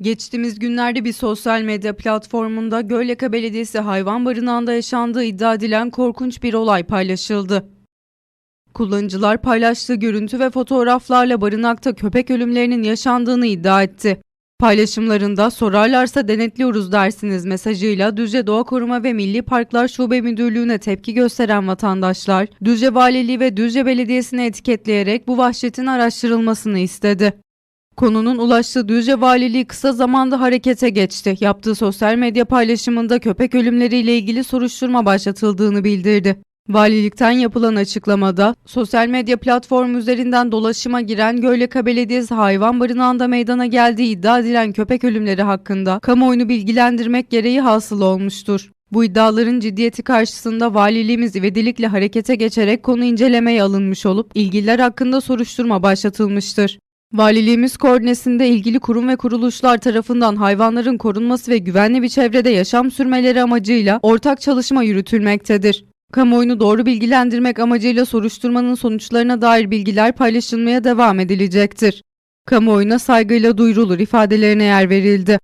Geçtiğimiz günlerde bir sosyal medya platformunda Gölyaka Belediyesi hayvan barınağında yaşandığı iddia edilen korkunç bir olay paylaşıldı. Kullanıcılar paylaştığı görüntü ve fotoğraflarla barınakta köpek ölümlerinin yaşandığını iddia etti. Paylaşımlarında sorarlarsa denetliyoruz dersiniz mesajıyla Düzce Doğa Koruma ve Milli Parklar Şube Müdürlüğü'ne tepki gösteren vatandaşlar, Düzce Valiliği ve Düzce Belediyesi'ni etiketleyerek bu vahşetin araştırılmasını istedi. Konunun ulaştığı Düzce Valiliği kısa zamanda harekete geçti. Yaptığı sosyal medya paylaşımında köpek ölümleriyle ilgili soruşturma başlatıldığını bildirdi. Valilikten yapılan açıklamada, sosyal medya platformu üzerinden dolaşıma giren Gölyaka Belediyesi hayvan barınağında meydana geldiği iddia edilen köpek ölümleri hakkında kamuoyunu bilgilendirmek gereği hasıl olmuştur. Bu iddiaların ciddiyeti karşısında valiliğimiz ivedilikle harekete geçerek konu incelemeye alınmış olup ilgililer hakkında soruşturma başlatılmıştır. Valiliğimiz koordinesinde ilgili kurum ve kuruluşlar tarafından hayvanların korunması ve güvenli bir çevrede yaşam sürmeleri amacıyla ortak çalışma yürütülmektedir. Kamuoyunu doğru bilgilendirmek amacıyla soruşturmanın sonuçlarına dair bilgiler paylaşılmaya devam edilecektir. Kamuoyuna saygıyla duyurulur ifadelerine yer verildi.